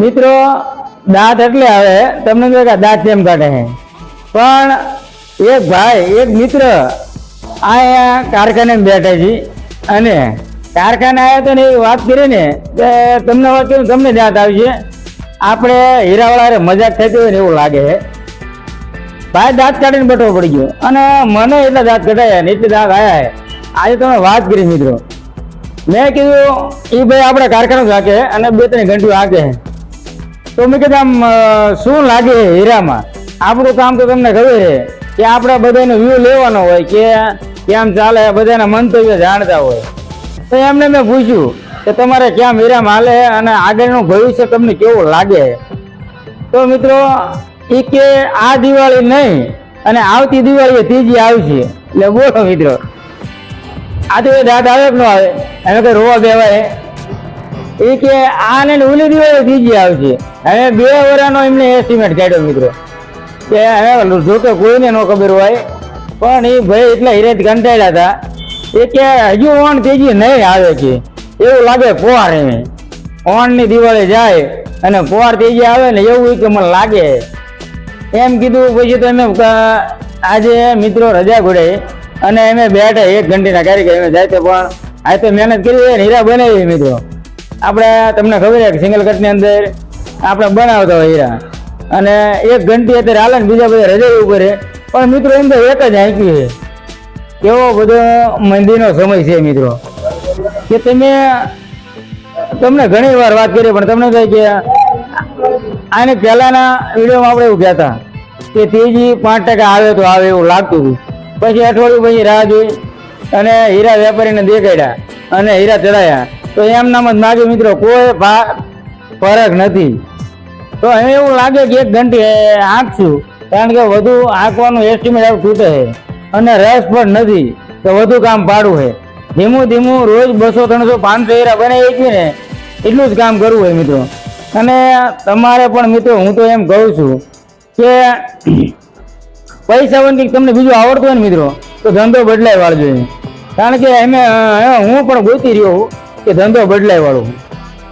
મિત્રો, દાંત એટલે આવે તમને કહે દાંત કેમ કાઢે છે. પણ એક ભાઈ, એક મિત્ર અહીંયા કારખાને બેઠા છે અને કારખાને આવ્યા તો ને એ વાત કરી ને કે તમને વાત કરી, તમને દાંત આવશે આપણે હીરાવાળા મજાક થતી હોય ને એવું લાગે છે. ભાઈ, દાંત કાઢીને બેઠો પડી ગયો. અને મને એટલા દાંત કઢાયા ને એટલે દાંત આવ્યા છે. આજે તમે વાત કરી, મિત્રો. મેં કીધું એ ભાઈ આપણે કારખાનું રાખે અને બે ત્રણ ઘંટું હાકે તો મેં કીધું, આમ શું લાગે હીરામાં? આપણું કામ તો તમને ખબર છે કે આપણે બધાનો વ્યૂ લેવાનો હોય કે કેમ ચાલે, બધાના મંતવ્ય જાણતા હોય. તો એમને મેં પૂછ્યું કે તમારે કેમ હીરામાં હાલે અને આગળનું ભવિષ્ય તમને કેવું લાગે તો મિત્રો એ કે આ દિવાળી નહીં, અને આવતી દિવાળી ત્રીજી આવશે. એટલે બોલો મિત્રો. આ તો દાંત આવે કે ન આવે? એને કઈ રોવા બેવાય, એ? કે આને ઉલી દિવાળી ત્રીજી આવશે. હવે બે વરાનો એમને એસ્ટિમેટ કાઢ્યો મિત્રો. કે હવે જો કે કોઈને ન ખબર હોય, પણ એ ભાઈ એટલા હિરેત કંટાળ્યા હતા. એ કે હજુ ઓણ તેજી નહીં આવે છે એવું લાગે પોવાર એને ઓણની દિવાળી જાય અને પોવાર તેજી આવે ને એવું કે મને લાગે. એમ કીધું, પછી તો એમ આજે મિત્રો રજા ઘોડે. અને એમે બેઠા એક ઘંટીના કારીગર અમે જાય તો પણ આ તો મહેનત કરી હોય હીરા બનાવી મિત્રો. આપણે તમને ખબર છે કે સિંગલ કટની અંદર આપણે બનાવતા હોય હીરા. અને એક ઘંટી અત્યારે હાલે બીજા બધા રજા ઉપર છે. પણ મિત્રો, એમ તો એક જ આંક્યું છે. કેવો બધો મંદીનો સમય છે મિત્રો. કે તમે, તમને ઘણી વાર વાત કરી, પણ તમને કહે કે આને પહેલાના વિડીયોમાં આપણે એવું કહેતા કે તેજી પાંચ ટકા આવે તો આવે એવું લાગતું હતું. પછી અઠવાડિયું પછી રાહ જોઈ અને હીરા વેપારીને દેખાડ્યા અને હીરા ચડાયા. તો એમ નામ જ માગે મિત્રો, કોઈ ફરક નથી. તો એવું લાગે કે એક ઘંટી આંકશું કારણ કે વધુ આંકવાનું એસ્ટિમેટ આવું તૂટે છે અને રસ પણ નથી, તો વધુ કામ પાડવું છે. ધીમું ધીમું રોજ બસો, ત્રણસો, પાંચસો હીરા બનાવી છે ને, એટલું જ કામ કરવું હોય મિત્રો. અને તમારે પણ મિત્રો, હું તો એમ કહું છું કે પૈસા હોય કંઈક તમને બીજું આવડતું હોય ને મિત્રો, તો ધંધો બદલાય વાળજો જોઈએ કારણ કે એમે હું પણ ગોતી રહ્યો કે ધંધો બદલાય વાળો.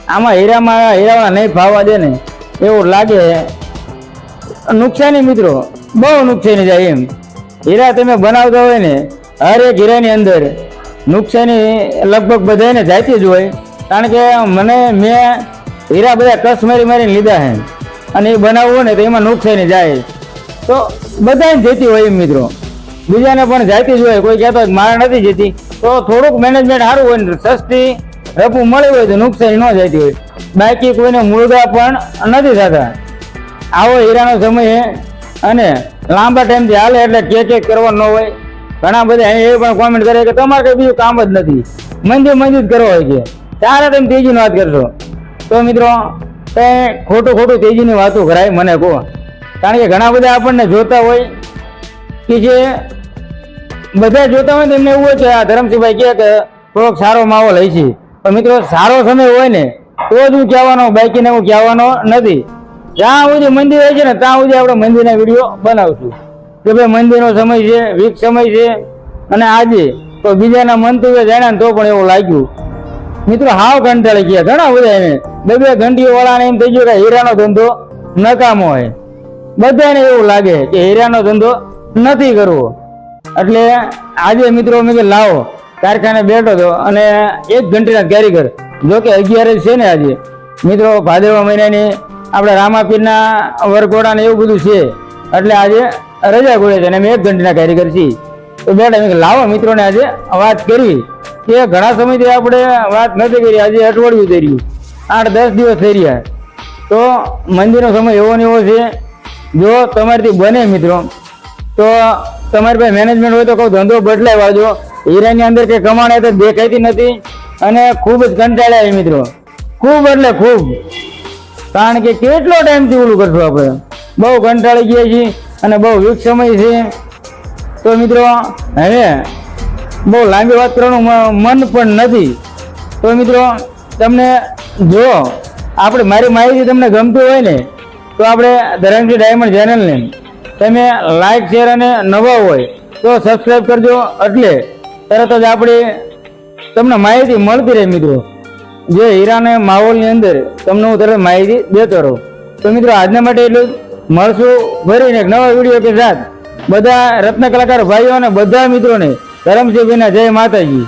આમાં હીરામાં, હીરાવાળા નહીં ફાવવા દે ને, એવું લાગે. નુકસાની મિત્રો, બહુ નુકસાની જાય એમ. હીરા તમે બનાવતા હોય ને હર એક હીરાની અંદર નુકસાની લગભગ બધાને જાતી જ હોય. કારણ કે મને, મેં હીરા બધા કસ મારી મારીને લીધા છે. અને એ બનાવવું હોય ને તો એમાં નુકસાની જાય. તો બધાને જતી હોય એમ મિત્રો. બીજાને પણ જાતી જ હોય, કોઈ કહેતો મારે નથી જતી. તો થોડુંક મેનેજમેન્ટ સારું હોય ને સસ્તી રફું મળી હોય તો નુકસાની ન જતી હોય. બાકી કોઈને મૂળગા પણ નથી થતા. આવો હીરાનો સમય અને લાંબા ટાઈમથી હાલે એટલે કે ચેક કરવો ન હોય. ઘણા બધા એ પણ કોમેન્ટ કરે કે તમારે કઈ બીજું કામ જ નથી. મંદી મંદી જ કરવો હોય છે. ત્યારે તમે તેજીની વાત કરશો. તો મિત્રો, કંઈ ખોટું ખોટું તેજીની વાતો કરાય મને કહો. કારણ કે ઘણા બધા આપણને જોતા હોય કે જે બધા જોતા હોય ને એમને એવું હોય છે આ ધરમસિંહભાઈ કહે કે થોડોક સારો માહોલ હોય છે પણ મિત્રો, સારો સમય હોય ને, તો જ હું કહેવાનો, બાકીને હું કહેવાનો નથી. જ્યાં સુધી મંદિર હોય છે ને, ત્યાં સુધી આપણે મંદિરના વીડિયો બનાવશું. કે ભાઈ, મંદિરનો સમય છે, વીક સમય છે, અને આજે તો બીજાના મંતવ્ય જાણ્યા તો પણ એવું લાગ્યું. મિત્રો, હાવ કંટાળી ગયા. ઘણા બધા એને. બે બે ઘંટીઓ વાળાને એમ થઈ ગયું કે હીરાનો ધંધો નકામો હોય. બધાને એવું લાગે કે હીરાનો ધંધો નથી કરવો. એટલે આજે મિત્રો મેં લાવો, કારખાને બેઠો હતો અને એક ઘંટીના કારીગર જો કે અગિયાર છે ને આજે. મિત્રો, ભાદરવા મહિનાની આપણે રામાપીરના વરઘોડા ને એવું બધું છે. એટલે આજે રજા ગોળે છે અને અમે એક ઘંટીના કારીગર છીએ. તો બેઠા મેં લાવો મિત્રોને આજે વાત કરવી કે ઘણા સમયથી આપણે વાત નથી કરી, આજે અઠવાડિયું થઈ રહ્યું. આઠ દસ દિવસ થઈ રહ્યા. તો મંદિરનો સમય એવો ને એવો છે જો તમારથી બને મિત્રો, તો તમારી પાસે મેનેજમેન્ટ હોય તો કહું ધંધો બદલાય વાળજો હીરાની અંદર કંઈ કમાણે તો દેખાતી નથી અને ખૂબ જ કંટાળ્યા મિત્રો. ખૂબ એટલે ખૂબ. કારણ કે કેટલો ટાઈમથી ઓલું કરશું આપણે? બહુ કંટાળી ગયા છીએ અને બહુ વીક સમય છે. તો મિત્રો, હવે બહુ લાંબી વાત કરવાનું મન પણ નથી. તો મિત્રો, તમને જો, આપણે મારી માહિતી તમને ગમતી હોય ને તો આપણે ધરમજી ડાયમંડ ચેનલને તમે લાઇક શેર અને નવા હોય તો સબસ્ક્રાઈબ કરજો. એટલે તરત જ આપણે તમને માહિતી મળતી રહે મિત્રો. જે હીરાને માહોલની અંદર તમને હું તરત માહિતી દેતો રહું. તો મિત્રો આજના માટે એટલું. મળશું ફરીને એક નવા વીડિયો કે સાથ. બધા રત્ન કલાકાર ભાઈઓ અને બધા મિત્રોને ધરમસિંહભાઈના જય માતાજી.